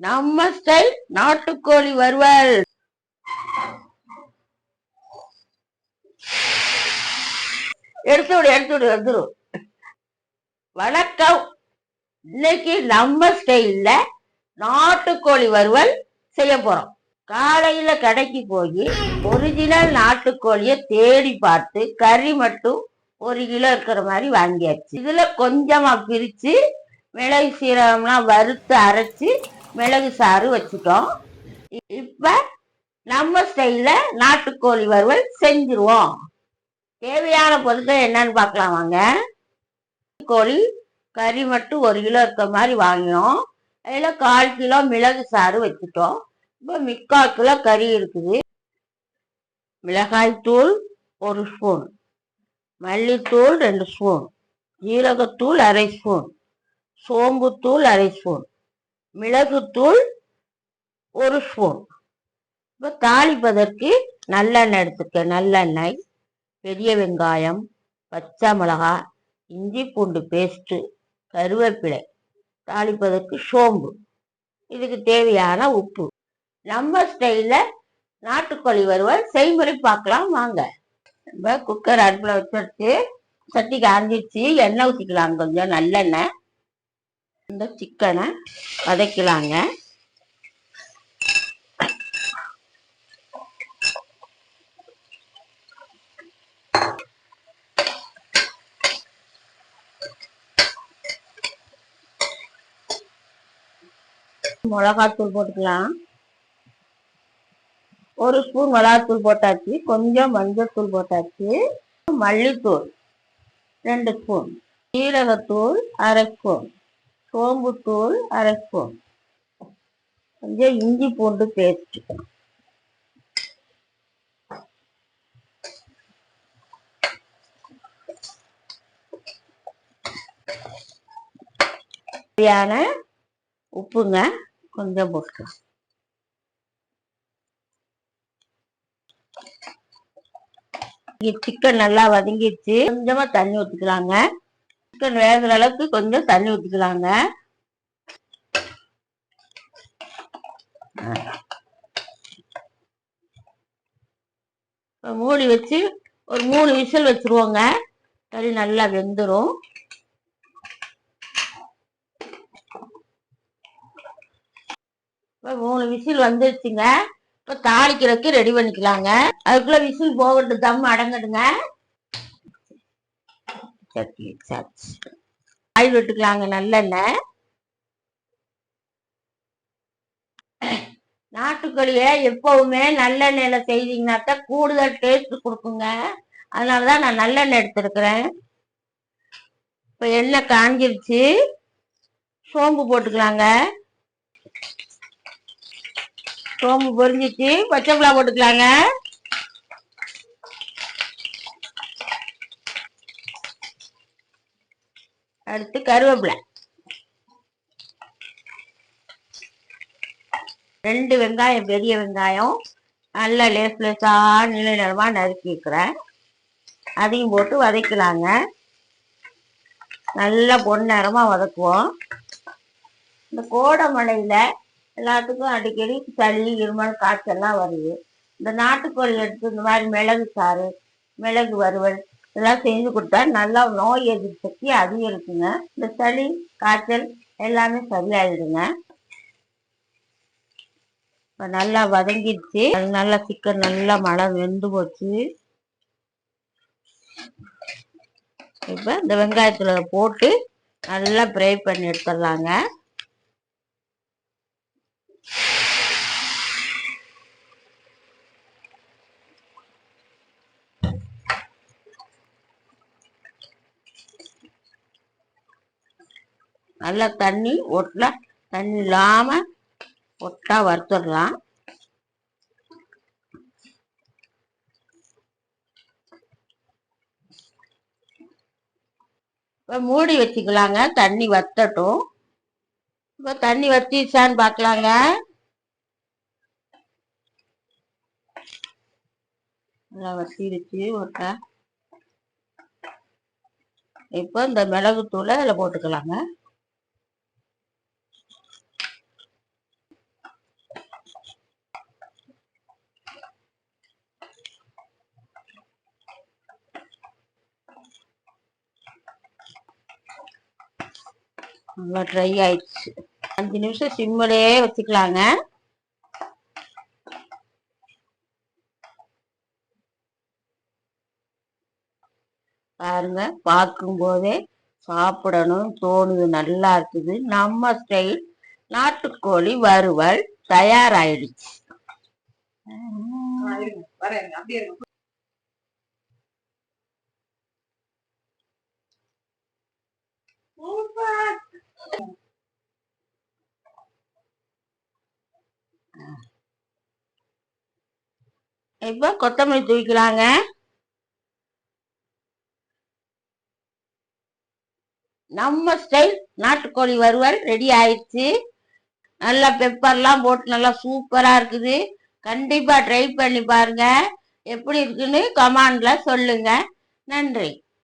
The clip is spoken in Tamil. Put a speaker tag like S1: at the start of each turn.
S1: நம்ம ஸ்டைல் நாட்டுக்கோழி வறுவல். எடுத்து விடு எடுத்து விடு வந்துடும் வணக்கம். இன்னைக்கு நம்ம ஸ்டைல்ல நாட்டுக்கோழி வறுவல் செய்ய போறோம். காலையில கடைக்கு போய் ஒரிஜினல் நாட்டுக்கோழிய தேடி பார்த்து கறி மட்டும் ஒரு கிலோ இருக்கிற மாதிரி வாங்கியாச்சு. இதுல கொஞ்சமா பிரிச்சு மிளகு சீரகம்லாம் வறுத்து அரைச்சு மிளகு சாறு வச்சுட்டோம். இப்போ இப்ப நம்ம ஸ்டைலில் நாட்டுக்கோழி வறுவல் செஞ்சிருவோம். தேவையான பொருட்கள் என்னன்னு பார்க்கலாம் வாங்க. கோழி கறி மட்டும் ஒரு கிலோ இருக்க மாதிரி வாங்கினோம். அதில் கால் கிலோ மிளகு சாறு வச்சுட்டோம். இப்போ முக்கால் கிலோ கறி இருக்குது. மிளகாய் தூள் ஒரு ஸ்பூன். மல்லித்தூள் ரெண்டு ஸ்பூன். ஜீரகத்தூள் அரை ஸ்பூன். சோம்புத்தூள் அரை ஸ்பூன். மிளகுத்தூள் ஒரு ஸ்பூன். இப்போ தாளிப்பதற்கு நல்லெண்ணெய் எடுத்துக்க நல்லெண்ணெய் பெரிய வெங்காயம் பச்சை மிளகாய் இஞ்சி பூண்டு பேஸ்ட்டு கருவேப்பிலை. தாளிப்பதற்கு சோம்பு. இதுக்கு தேவையான உப்பு. நம்ம ஸ்டைலில் நாட்டுக்கோழி வறுவல் செய்முறை பார்க்கலாம் வாங்க. நம்ம குக்கர் அடுப்பில் வச்சுட்டு சட்டி காஞ்சிடுச்சு எண்ணெய் ஊற்றிக்கலாம் கொஞ்சம் நல்லெண்ணெய். இந்த சிக்கனை வதக்கலாங்க. மிளகாத்தூள் போட்டுக்கலாம். ஒரு ஸ்பூன் மிளகாத்தூள் போட்டாச்சு. கொஞ்சம் மஞ்சத்தூள் போட்டாச்சு. மல்லித்தூள் ரெண்டு ஸ்பூன். சீரகத்தூள் அரை ஸ்பூன். சோம்புத்தூள் அரை ஸ்பூன் கொஞ்சம் இஞ்சி பூண்டு பேஸ்ட். சரியான உப்புங்க கொஞ்சம் போட்டுக்கலாம். சிக்கன் நல்லா வதங்கிடுச்சு. கொஞ்சமா தண்ணி ஊற்றிக்கலாங்க சிக்கன் வேகிற அளவுக்கு கொஞ்சம் தண்ணி ஊற்றிக்கலாங்க மூடி வச்சு ஒரு மூணு விசில் வச்சிருவோங்க. கறி நல்லா வெந்துடும் இப்போ மூணு விசில் வந்துருச்சுங்க. இப்போ தாளிக்கிறதுக்கு ரெடி பண்ணிக்கலாங்க. அதுக்குள்ளே விசில் போகட்டும் தம் அடங்கட்டுங்க. சட்னி வச்சாச்சு ஆயில் விட்டுக்கலாங்க நல்லெண்ணெய் நாட்டுக்கோழியை எப்பவுமே நல்லெண்ணெயில செய்தீங்கன்னாக்கா கூடுதல் டேஸ்ட் கொடுக்குங்க. அதனாலதான் நான் நல்லெண்ணெய் எடுத்திருக்கிறேன். இப்போ எண்ணெய் காஞ்சிருச்சு. சோம்பு போட்டுக்கலாங்க. சோம்பு பொரிஞ்சிச்சு. பச்சை மிளகா போட்டுக்கலாங்க. அடுத்து கருவேப்பிலை. ரெண்டு வெங்காயம் பெரிய வெங்காயம் நல்லா லேஸ் லேஸாக நில நிலமாக நறுக்கி இருக்கிறேன். அதையும் போட்டு வதக்கலாங்க. நல்லா பொன்னேரமாக வதக்குவோம். இந்த கோடமலையில் எல்லாத்துக்கும் அடிக்கடி சளி இருமல் காய்ச்சல்லாம் வருது. இந்த நாட்டுக்கோழி எடுத்து இந்த மாதிரி மிளகு சாறு மிளகு வறுவல் இதெல்லாம் செஞ்சு கொடுத்தா நல்லா நோய் எதிர்ப்பு சக்தி அதிகரிக்குங்க. இந்த சளி காய்ச்சல் எல்லாமே சரியாயிடுங்க. இப்போ நல்லா வதங்கிடுச்சு. அது நல்லா சிக்கன் நல்லா மழை வெந்து போச்சு. இப்போ இந்த வெங்காயத்தில் போட்டு நல்லா ஃப்ரை பண்ணி எடுத்துடலாங்க. நல்லா தண்ணி ஒட்டில் தண்ணி இல்லாமல் ஒட்டா வறுத்துடலாம். இப்போ மூடி வச்சுக்கலாங்க தண்ணி வத்தட்டும். இப்போ தண்ணி வத்திச்சான்னு பார்க்கலாங்க நல்லா வத்திடுச்சு ஒட்டா இப்போ இந்த மிளகுத்தூளை அதில் போட்டுக்கலாங்க. நல்லா ட்ரை ஆயிடுச்சு. அஞ்சு நிமிஷம் சிம்மிலேயே வச்சுக்கலாங்க. பாருங்க பார்க்கும் போதே சாப்பிடணும் தோணுது நல்லா இருக்குது. நம்ம ஸ்டைல் நாட்டுக்கோழி வறுவல் தயாராயிடுச்சு.
S2: வரேன்
S1: இப்போ கொத்தமல்லி தூவிக்கலாங்க? நம்ம ஸ்டைல் நாட்டுக்கோழி வறுவல் ரெடி ஆயிடுச்சு. நல்லா பெப்பர்லாம் போட்டு நல்லா சூப்பரா இருக்குது. கண்டிப்பா ட்ரை பண்ணி பாருங்க. எப்படி இருக்குன்னு கமாண்ட்ல சொல்லுங்க. நன்றி.